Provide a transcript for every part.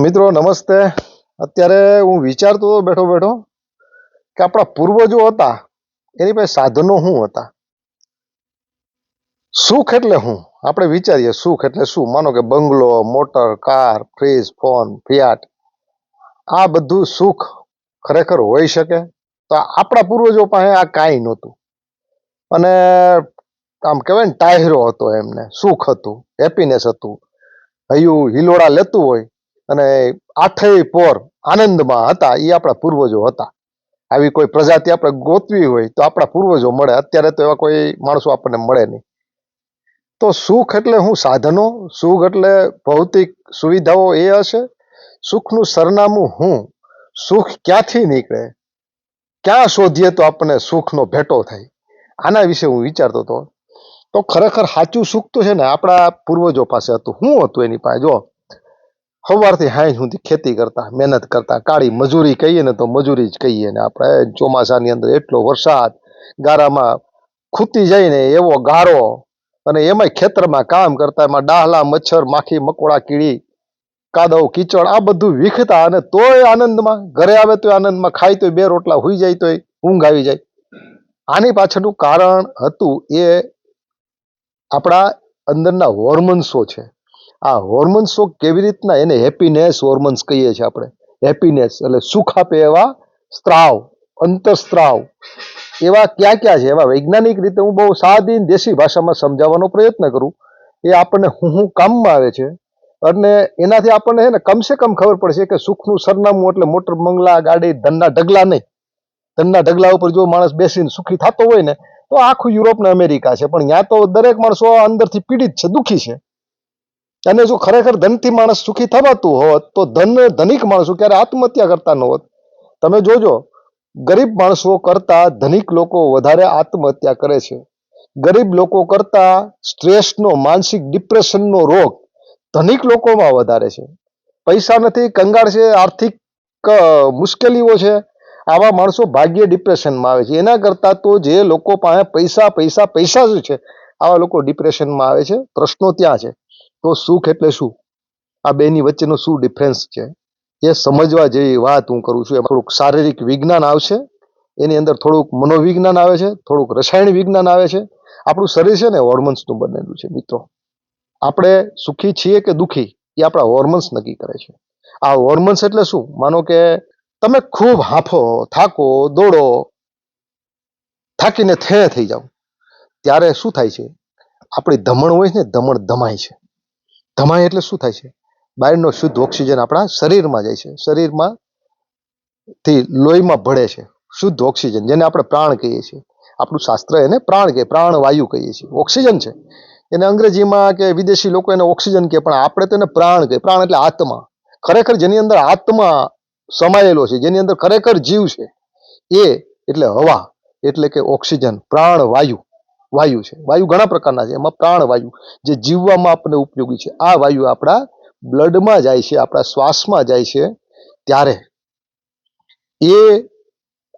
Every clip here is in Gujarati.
મિત્રો, નમસ્તે. અત્યારે હું વિચારતો હતો બેઠો બેઠો કે આપણા પૂર્વજો હતા, એની પાસે સાધનો શું હતા? સુખ એટલે શું? આપણે વિચારીએ, સુખ એટલે શું? માનો કે bungalow, motor, car, fridge, phone, Fiat, આ બધું સુખ ખરેખર હોઈ શકે? તો આપણા પૂર્વજો પાસે આ કાંઈ નહોતું. અને આમ કહેવાય ને, ટાયરો હતો એમને. સુખ હતું, હેપીનેસ હતું. હૈયું, હિલોડા લેતું હોય અને આઠેય પોર આનંદમાં હતા એ આપણા પૂર્વજો હતા. આવી કોઈ પ્રજાતિ આપણે ગોતવી હોય તો આપણા પૂર્વજો મળે. અત્યારે તો એવા કોઈ માણસો આપણને મળે નહીં. તો સુખ એટલે હું સાધનો? સુખ એટલે ભૌતિક સુવિધાઓ એ હશે. સુખનું સરનામું હું? સુખ ક્યાંથી નીકળે? ક્યાં શોધીએ તો આપણને સુખનો ભેટો થાય? આના વિશે હું વિચારતો હતો. તો ખરેખર સાચું સુખ તો છે ને આપણા પૂર્વજો પાસે હતું. હું હતું એની પાસે? જો સવારથી હાંજ સુધી ખેતી કરતા, મહેનત કરતા, કાળી મજૂરી કહીએ ને તો મજૂરી જ કહીએ ને આપણે. ચોમાસાની અંદર એટલો વરસાદ, ગારામાં ખૂતી જાય ને એવો ગારો અને એમાંય ખેતરમાં કામ કરતા, એમાં ડાહલા, મચ્છર, માખી, મકોડા, કીડી, કાદવ, કીચડ, આ બધું વીખતા અને તોય આનંદમાં, ઘરે આવે તોય આનંદમાં, ખાય તોય બે રોટલા હોઈ જાય તોય ઊંઘ આવી જાય. આની પાછળનું કારણ હતું એ આપણા અંદરના હોર્મોન્સો છે. આ હોર્મોન્સો કેવી રીતના એને હેપીનેસ હોર્મોન્સ કહીએ છીએ આપણે. હેપીનેસ એટલે સુખ આપે એવા સ્ત્રાવ, અંતસ્ત્રાવ. એવા ક્યાં ક્યાં છે? એવા વૈજ્ઞાનિક રીતે હું બહુ સાદી દેશી ભાષામાં સમજાવવાનો પ્રયત્ન કરું. એ આપણને હું હું કામમાં આવે છે. અને એનાથી આપણને છે ને કમસે કમ ખબર પડશે કે સુખનું સરનામું એટલે મોટર બંગલા, ગાડી ધનના ઢગલા નહીં. ધનના ઢગલા ઉપર જો માણસ બેસીને સુખી થતો હોય ને, તો આખું યુરોપ ને અમેરિકા છે. પણ ત્યાં તો દરેક માણસો અંદરથી પીડિત છે, દુઃખી છે. અને જો ખરેખર ધનથી માણસ સુખી થવાતું હોત, તો ધન ધનિક માણસો ક્યારે આત્મહત્યા કરતા ન હોત. તમે જોજો, ગરીબ માણસો કરતા ધનિક લોકો વધારે આત્મહત્યા કરે છે. ગરીબ લોકો કરતા સ્ટ્રેસનો, માનસિક ડિપ્રેશનનો રોગ ધનિક લોકોમાં વધારે છે. પૈસા નથી, કંગાળ છે, આર્થિક મુશ્કેલીઓ છે. આવા માણસો ભાગ્ય ડિપ્રેશનમાં આવે છે. એના કરતાં તો જે લોકો પાસે પૈસા પૈસા પૈસા જ છે, આવા લોકો ડિપ્રેશનમાં આવે છે. પ્રશ્નો ત્યાં છે. તો સુખ એટલે શું? આ બેની વચ્ચેનો શું ડિફરન્સ છે? એ સમજવા જેવી વાત હું કરું છું. એમાં થોડુંક શારીરિક વિજ્ઞાન આવશે. એની અંદર થોડુંક મનોવિજ્ઞાન આવે છે, થોડુંક રસાયણ વિજ્ઞાન આવે છે. આપણું શરીર છે ને હોર્મોન્સનું બનેલું છે, મિત્રો. આપણે સુખી છીએ કે દુઃખી? એ આપણા હોર્મોન્સ નક્કી કરે છે. આ હોર્મોન્સ એટલે શું? માનો કે તમે ખૂબ હાંફો, થાકો, દોડો, થાકીને થે થઈ જાઓ. ત્યારે શું થાય છે? આપણી ધમણ હોય છે ને ધમણ ધમાય છે. ધમાય એટલે શું થાય છે? બહારનો શુદ્ધ ઓક્સિજન આપણા શરીરમાં જાય છે. શરીરમાં થી લોહીમાં ભળે છે. શુદ્ધ ઓક્સિજન, જેને આપણે પ્રાણ કહીએ છીએ. આપણું શાસ્ત્ર એને પ્રાણ કહે પ્રાણ વાયુ કહીએ છીએ. ઓક્સિજન છે. એને અંગ્રેજીમાં કે વિદેશી લોકો એને ઓક્સિજન કહે, પણ આપણે તો એને પ્રાણ કહે પ્રાણ એટલે આત્મા. ખરેખર જેની અંદર આત્મા સમાયેલો છે, જેની અંદર ખરેખર જીવ છે, એ એટલે હવા, એટલે કે ઓક્સિજન પ્રાણ વાયુ છે. વાયુ ઘણા પ્રકારના છે. એમાં પ્રાણ વાયુ જે જીવવામાં આપણને ઉપયોગી છે. આ વાયુ આપણા બ્લડમાં જાય છે, આપણા શ્વાસમાં જાય છે. ત્યારે એ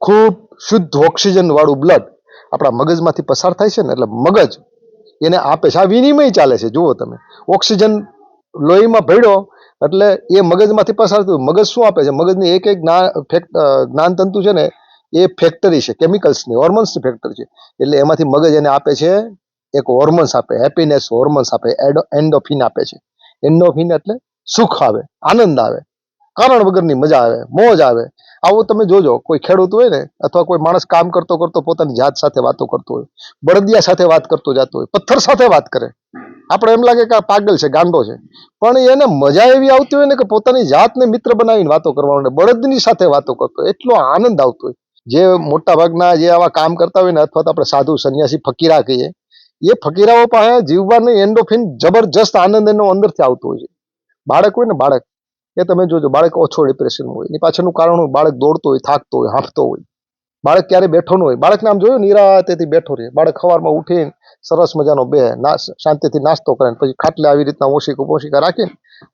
ખૂબ શુદ્ધ ઓક્સિજન વાળું બ્લડ આપણા મગજમાંથી પસાર થાય છે ને, એટલે મગજ એને આપે છે. આ વિનિમય ચાલે છે. જુઓ તમે. ઓક્સિજન લોહીમાં ભર્યો એટલે એ મગજમાંથી પસાર થયું. મગજ શું આપે છે? મગજની એક એક જ્ઞાન જ્ઞાનતંતુ છે ને એ ફેક્ટરી છે કેમિકલ્સની હોર્મોન્સની ફેક્ટરી છે. એટલે એમાંથી મગજ એને આપે છે, એક હોર્મોન્સ આપે હેપીનેસ હોર્મોન્સ આપે એન્ડોફિન આપે છે. એન્ડોફિન એટલે સુખ આવે, આનંદ આવે, કારણ વગરની મજા આવે, મોજ આવે. આવું તમે જોજો, કોઈ ખેડૂત હોય ને, અથવા કોઈ માણસ કામ કરતો કરતો પોતાની જાત સાથે વાતો કરતો હોય, બળદિયા સાથે વાત કરતો જતો હોય, પથ્થર સાથે વાત કરે. આપણે એમ લાગે કે આ પાગલ છે, ગાંડો છે. પણ એને મજા એવી આવતી હોય ને કે પોતાની જાતને મિત્ર બનાવીને વાતો કરવાનો બળદની સાથે વાતો કરતો એટલો આનંદ આવતો હોય. જે મોટા ભાગના જે આવા કામ કરતા હોય ને, અથવા તો આપણે સાધુ, સંન્યાસી, ફકીરા કહીએ, એ ફકીરાઓ પાસે જીવવાની એન્ડોફિન જબરજસ્ત આનંદ એનો અંદરથી આવતો હોય છે. બાળક હોય ને બાળક, એ તમે જોજો, બાળક ઓછો ડિપ્રેશન હોય. એની પાછળનું કારણ હોય, બાળક દોડતો હોય, થાકતો હોય, હાંફતો હોય. બાળક ક્યારે બેઠો ન હોય. બાળકને આમ જોયું, નિરાતેથી બેઠો રહે. બાળક સવારમાં ઉઠીને સરસ મજાનો બે શાંતિથી નાસ્તો કરે પછી ખાટલે આવી રીતના ઓશિકો પોશિકા રાખીને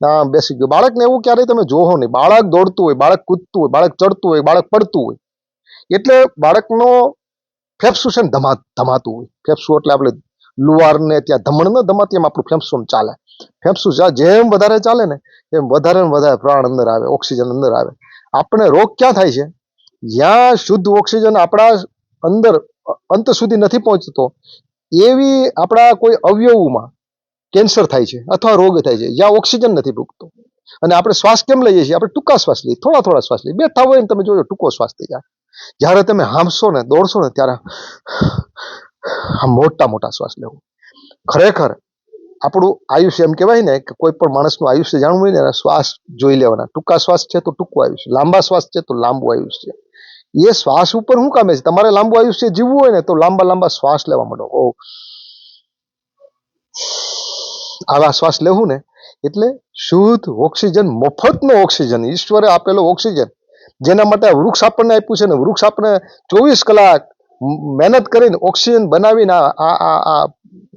આમ બેસી ગયો. બાળકને એવું ક્યારેય તમે જોવો નહીં. બાળક દોડતું હોય, બાળક કૂદતું હોય, બાળક ચડતું હોય, બાળક પડતું હોય. એટલે બાળકનો ફેફસું છે ને ધમા, ધમાતું હોય. ફેફસું એટલે આપણે લુવારને ત્યાં ધમણ ન ધમાતી, એમ આપણું ફેફસું ચાલે. ફેફસું જેમ વધારે ચાલે ને, એમ વધારે ને વધારે પ્રાણ અંદર આવે, ઓક્સિજન અંદર આવે. આપણે રોગ ક્યાં થાય છે? જ્યાં શુદ્ધ ઓક્સિજન આપણા અંદર, અંત સુધી નથી પહોંચતો, એવી આપણા કોઈ અવયવમાં કેન્સર થાય છે અથવા રોગ થાય છે, જ્યાં ઓક્સિજન નથી પૂગતો અને આપણે શ્વાસ કેમ લઈએ છીએ? આપણે ટૂંકા શ્વાસ લઈએ થોડા થોડા શ્વાસ લઈએ. બેઠા હોય ને તમે જોજો, ટૂંકો શ્વાસ થઈ જાય. જ્યારે તમે હાંફશો ને, દોડશો ને, ત્યારે મોટા મોટા શ્વાસ લેવો. ખરેખર આપણું આયુષ્ય એમ કહેવાય ને કે કોઈ પણ માણસનું આયુષ્ય જાણવું હોય ને, એના શ્વાસ જોઈ લેવાના. ટૂંકા શ્વાસ છે તો ટૂંકું આયુષ્ય. લાંબા શ્વાસ છે તો લાંબુ આયુષ્ય. એ શ્વાસ ઉપર શું કામે છે? તમારે લાંબુ આયુષ્ય જીવવું હોય ને, તો લાંબા લાંબા શ્વાસ લેવા માંડો. ઓ. આવા શ્વાસ લેવું ને, એટલે શુદ્ધ ઓક્સિજન, મફતનો ઓક્સિજન, ઈશ્વરે આપેલો ઓક્સિજન જેના માટે વૃક્ષ આપણને આપ્યું છે ને વૃક્ષ આપણે ચોવીસ કલાક મહેનત કરીને ઓક્સિજન બનાવીને આ આ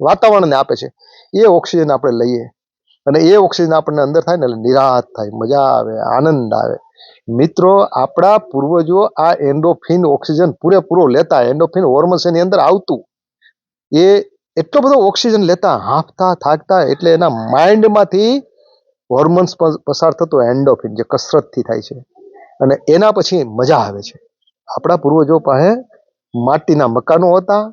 વાતાવરણને આપે છે. એ ઓક્સિજન આપણે લઈએ અને એ ઓક્સિજન આપણને અંદર થાય ને એટલે નિરાહત થાય, મજા આવે, આનંદ આવે. મિત્રો, આપણા પૂર્વજો આ એન્ડોફિન ઓક્સિજન પૂરેપૂરો લેતા, એન્ડોફિન હોર્મોન્સ એની અંદર આવતું. એ એટલો બધો ઓક્સિજન લેતા, હાંફતા, થાકતા એટલે એના માઇન્ડમાંથી હોર્મોન્સ પસાર થતો એન્ડોફિન જે કસરતથી થાય છે. અને એના પછી મજા આવે છે. આપણા પૂર્વજો પાસે માટીના મકાનો હતા,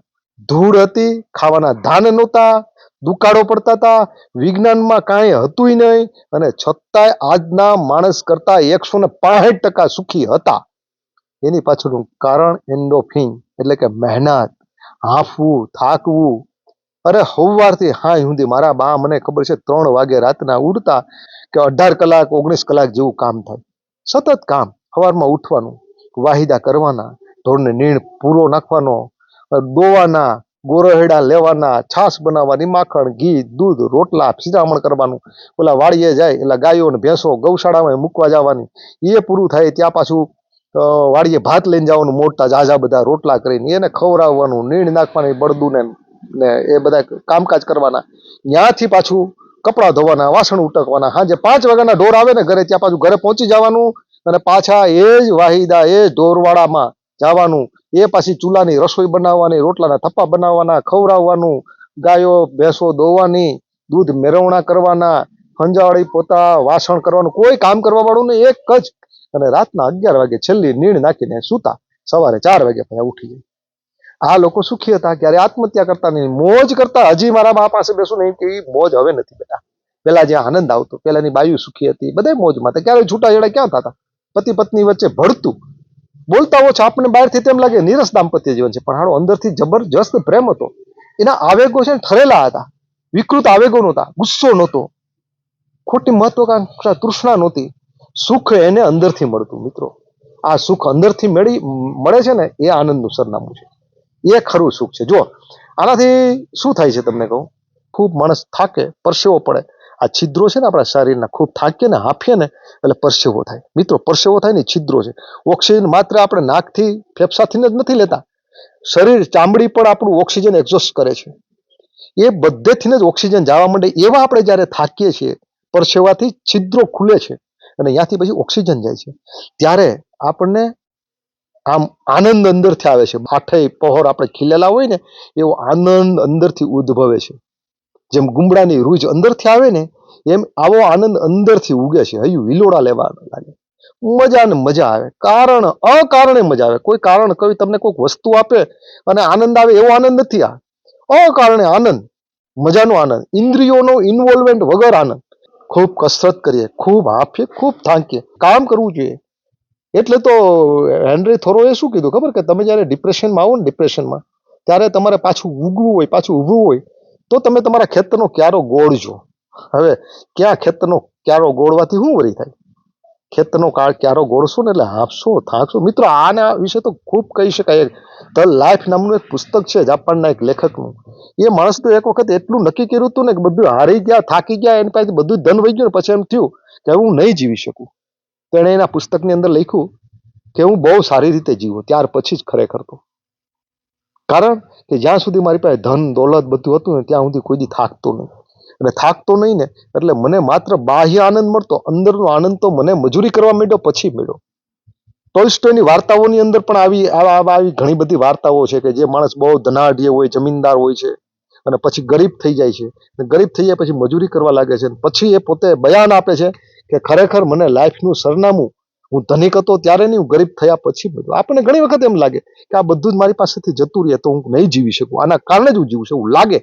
ધૂળ હતી, ખાવાના ધાન નહોતા, દુકાળો પડતા હતા, વિજ્ઞાનમાં કાંઈ હતું નહીં અને છતાંય આજના માણસ કરતા એકસો ને ટકા સુખી હતા. એની પાછળનું કારણ એન્ડોફિન એટલે કે મહેનત, હાંફવું, થાકવું. અરે સવારથી હાય સુધી મારા બા મને ખબર છે, ત્રણ વાગે રાતના ઉડતા કે અઢાર કલાક, ઓગણીસ કલાક જેવું કામ થાય. સતત કામ સવારમાં ઉઠવાનું, વાહિદા કરવાના ઢોરને નીણ પૂરો નાખવાનો, દોવાના, ગોરહેડા લેવાના, છાશ બનાવવાની, માખણ, ઘી, દૂધ, રોટલા, શિરામણ કરવાનું. ઓલા વાડીએ જાય એટલે ગાયો અને ભેંસો ગૌશાળામાં મૂકવા જવાની. એ પૂરું થાય ત્યાં પાછું વાડીએ ભાત લઈને જવાનું, મોટા ઝાઝા બધા રોટલા કરીને, એને ખવડાવવાનું, નીણ નાખવાની બળદું ને ને એ બધા કામકાજ કરવાના. ત્યાંથી પાછું કપડાં ધોવાના, વાસણ ઉટકવાના. સાંજે પાંચ વાગ્યાના ઢોર આવે ને ઘરે, ત્યાં પાછું ઘરે પહોંચી જવાનું અને પાછા એ જ વાહિદા એ જ ઢોરવાળામાં જવાનું. એ પાછી ચૂલાની રસોઈ બનાવવાની, રોટલાના થપ્પા બનાવવાના, ખવડાવવાનું, ગાયો, ભેંસો દોવાની, દૂધ મેળવણા કરવાના ખંજાવાળી પોતા, વાસણ કરવાનું, કોઈ કામ કરવા વાળું નહીં, એક જ. અને રાતના અગિયાર વાગે છેલ્લી નીણ નાખીને સૂતા. સવારે ચાર વાગે પછી ઉઠી જાય આ લોકો સુખી હતા, ક્યારે આત્મહત્યા કરતા નહીં. મોજ કરતા હજી મારા બા પાસે બેસું નહીં તેવી મોજ હવે નથી બેટા. પેલા જે આનંદ આવતો પેલાની બાયુ સુખી હતી બધા મોજમાં હતા. ક્યારે છૂટાછેડા ક્યાં થતા? પતિ પત્ની વચ્ચે ભળતું. બોલતા ઓછા, આપણને બહારથી તેમ લાગે, નીરસ દાંપત્ય જીવન છે. પણ હાડો અંદરથી જબરજસ્ત પ્રેમ હતો. એના આવેગો છે ઠરેલા હતા. વિકૃત આવેગો નહોતા, ગુસ્સો નહોતો. ખોટી મહત્વકાંક્ષા તૃષ્ણા નહોતી. સુખ એને અંદરથી મળતું, મિત્રો. આ સુખ અંદરથી મળી, મળે છે ને, એ આનંદનું સરનામું છે. એ ખરું સુખ છે. જો, આનાથી શું થાય છે તમને કહું? ખૂબ માણસ થાકે, પરસેવો પડે. આ છિદ્રો છે ને આપણા શરીરના, ખૂબ થાકીએ ને હાફીએ ને, એટલે પરસેવો થાય. મિત્રો, પરસેવો થાય ને છિદ્રો છે. ઓક્સિજન માત્ર આપણે નાકથી, ફેફસાથી જ નથી લેતા. શરીર ચામડી પણ આપણું ઓક્સિજન એક્ઝોસ્ટ કરે છે. એ બધેથી જ ઓક્સિજન જવા માંડે એવા આપણે જ્યારે થાકીએ છીએ, પરસેવાથી છિદ્રો ખુલે છે. અને ત્યાંથી પછી ઓક્સિજન જાય છે. ત્યારે આપણને આમ આનંદ અંદરથી આવે છે. આઠે પહોર આપણે ખીલેલા હોય ને, એવો આનંદ અંદરથી ઉદ્ભવે છે. જેમ ગુમડાની રૂજ અંદરથી આવે ને, એમ આવો આનંદ અંદરથી ઉગે છે. હયું વિલોડા લેવા લાગે. મજા ને મજા આવે. કારણ, અકારણે મજા આવે. કોઈ કારણ કવિ તમને કોઈક વસ્તુ આપે અને આનંદ આવે એવો આનંદ નથી આ. અકારણે આનંદ, મજાનો આનંદ. ઇન્દ્રિયોનો ઇન્વોલ્વમેન્ટ વગર આનંદ. ખૂબ કસરત કરીએ, ખૂબ હાંફીએ, ખૂબ થાંકીએ. કામ કરવું જોઈએ. એટલે તો હેનરી થોરોએ શું કીધું? ખબર કે તમે જ્યારે ડિપ્રેશનમાં આવો ને ડિપ્રેશનમાં ત્યારે તમારે પાછું ઉગવું હોય, પાછું ઊભવું હોય, તો તમે તમારા ખેતરનો ક્યારો ગોળજો. હવે ક્યાં ખેતરનો ક્યારો ગોળવાથી શું વરી થાય? ખેતરનો કાળ ક્યારો ગોળશો ને એટલે હાંફશો, થાકશો. મિત્રો, આના વિશે તો ખૂબ કહી શકાય. ધ લાઈફ નામનું એક પુસ્તક છે, જાપાનના એક લેખકનું. એ માણસ તો એક વખત એટલું નક્કી કર્યું હતું ને કે બધું હારી ગયા, થાકી ગયા, એની પાસે બધું ધન વહી ગયું પછી એમ થયું કે હું નહીં જીવી શકું. તો એણે એના પુસ્તકની અંદર લખ્યું કે હું બહુ સારી રીતે જીવું, ત્યાર પછી જ ખરેખર તો. કારણ કે જ્યાં સુધી મારી પાસે ધન, દોલત બધું હતું ને, ત્યાં સુધી કોઈ દી થાકતો નહીં. અને થાકતો નહીં ને, એટલે મને માત્ર બાહ્ય આનંદ મળતો, અંદરનો આનંદ તો મને મજૂરી કરવા માંડ્યો, પછી મળ્યો. ટોલ્સ્ટોયની વાર્તાઓની અંદર પણ આવા, આવી ઘણી બધી વાર્તાઓ છે કે જે માણસ બહુ ધનાઢ્ય હોય, જમીનદાર હોય છે, અને પછી ગરીબ થઈ જાય છે. ગરીબ થઈ જાય, પછી મજૂરી કરવા લાગે છે પછી એ પોતે બયાન આપે છે કે ખરેખર મને લાઈફનું સરનામું હું ધનિક હતો ત્યારે નહીં, હું ગરીબ થયા પછી બધું આપણને ઘણી વખત એમ લાગે કે આ બધું જ મારી પાસેથી જતું રહે તો હું નહીં જીવી શકું, આના કારણે જ હું જીવું છું. એવું લાગે.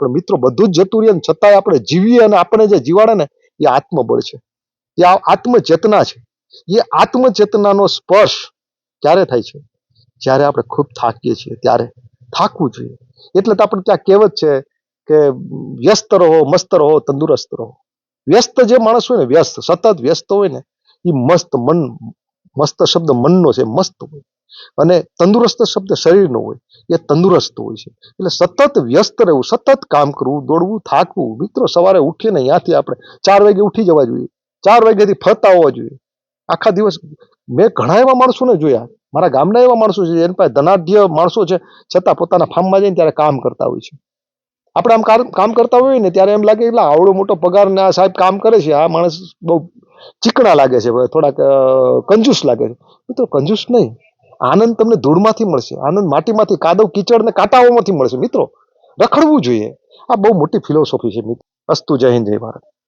પણ મિત્રો, બધું જ જતું રહે છતાંય આપણે જીવીએ અને આપણે જે જીવાડે ને, એ આત્મબળ છે. એ આત્મચેતના છે. એ આત્મચેતનાનો સ્પર્શ ક્યારે થાય છે? જ્યારે આપણે ખૂબ થાકીએ છીએ, ત્યારે થાકવું જોઈએ. એટલે તો આપણે ત્યાં કહેવત છે કે વ્યસ્ત રહો, મસ્ત રહો, તંદુરસ્ત રહો. વ્યસ્ત જે માણસ હોય ને, વ્યસ્ત, સતત વ્યસ્ત હોય ને એ મસ્ત મન, મસ્ત શબ્દ મનનો છે, મસ્ત હોય. અને તંદુરસ્ત શબ્દ શરીરનો હોય, એ તંદુરસ્ત હોય છે. એટલે સતત વ્યસ્ત રહેવું, સતત કામ કરવું, દોડવું, થાકવું, મિત્રો સવારે ઉઠીને ત્યાંથી આપણે ચાર વાગે ઉઠી જવા જોઈએ. ચાર વાગ્યાથી ફરતા હોવા જોઈએ. આખા દિવસ, મેં ઘણા એવા માણસોને જોયા. મારા ગામના એવા માણસો છે એની પાસે ધનાઢ્ય માણસો છે, છતાં પોતાના ફાર્મમાં જઈને ત્યારે કામ કરતા હોય છે. આપણે આમ કામ કરતા હોઈએ ને ત્યારે એમ લાગે એટલે આવડો મોટો પગાર ને આ સાહેબ કામ કરે છે, આ માણસ બહુ ચીકણા લાગે છે થોડાક કંજૂસ લાગે છે. મિત્રો કંજૂસ નહીં. આનંદ તમને ધૂળમાંથી મળશે. આનંદ માટીમાંથી કાદવ કીચડ ને કાંટાઓમાંથી મળશે. મિત્રો, રખડવું જોઈએ. આ બહુ મોટી ફિલોસોફી છે, મિત્રો. અસ્તુ જય હિન્દ, જય ભારત.